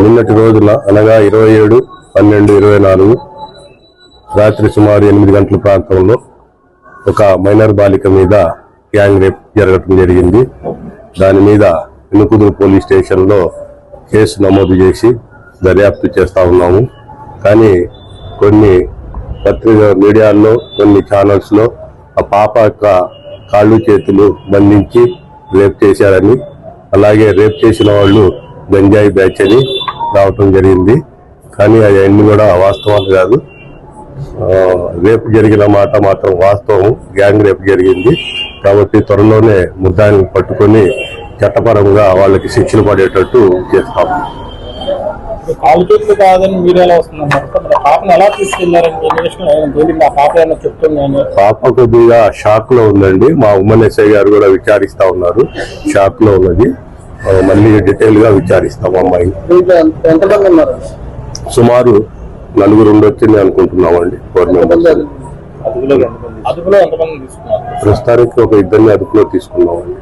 నిన్నటి రోజున అనగా ఇరవై ఏడు పన్నెండు ఇరవై నాలుగు రాత్రి సుమారు ఎనిమిది గంటల ప్రాంతంలో ఒక మైనర్ బాలిక మీద గ్యాంగ్ రేప్ జరగటం జరిగింది. దాని మీద ఇనుకుదురు పోలీస్ స్టేషన్లో కేసు నమోదు చేసి దర్యాప్తు చేస్తా ఉన్నాము. కానీ కొన్ని పత్రిక మీడియాల్లో కొన్ని ఛానల్స్లో ఆ పాప యొక్క కాళ్ళు చేతులు బంధించి రేప్ చేశారని అలాగే రేప్ చేసిన వాళ్ళు గంజాయి బ్యాచ్ అని రావటం జరిగింది. కానీ అవన్నీ కూడా వాస్తవాలు కాదు. రేపు జరిగిన మాట మాత్రం వాస్తవం. గ్యాంగ్ రేపు జరిగింది. కాబట్టి త్వరలోనే ముద్దాయిని పట్టుకొని చట్టపరంగా వాళ్ళకి శిక్షలు పడేటట్టు చేస్తాము కాలు చేతులు కాదని మీరు ఎలా పాపను తీసుకెళ్ళారని పాప కొద్దిగా షాక్లో ఉందండి. మా ఉమ్మన్ ఎస్ఐ గారు కూడా విచారిస్తా ఉన్నారు. షాక్లో ఉన్నది. మళ్ళీ డీటెయిల్గా విచారిస్తాం ఉన్నారు? సుమారు నలుగురు ఉండొచ్చని అనుకుంటున్నామండి ఫోర్ మెంబర్స్ ప్రస్తుతానికి ఒక ఇద్దరిని అదుపులో తీసుకున్నామండి.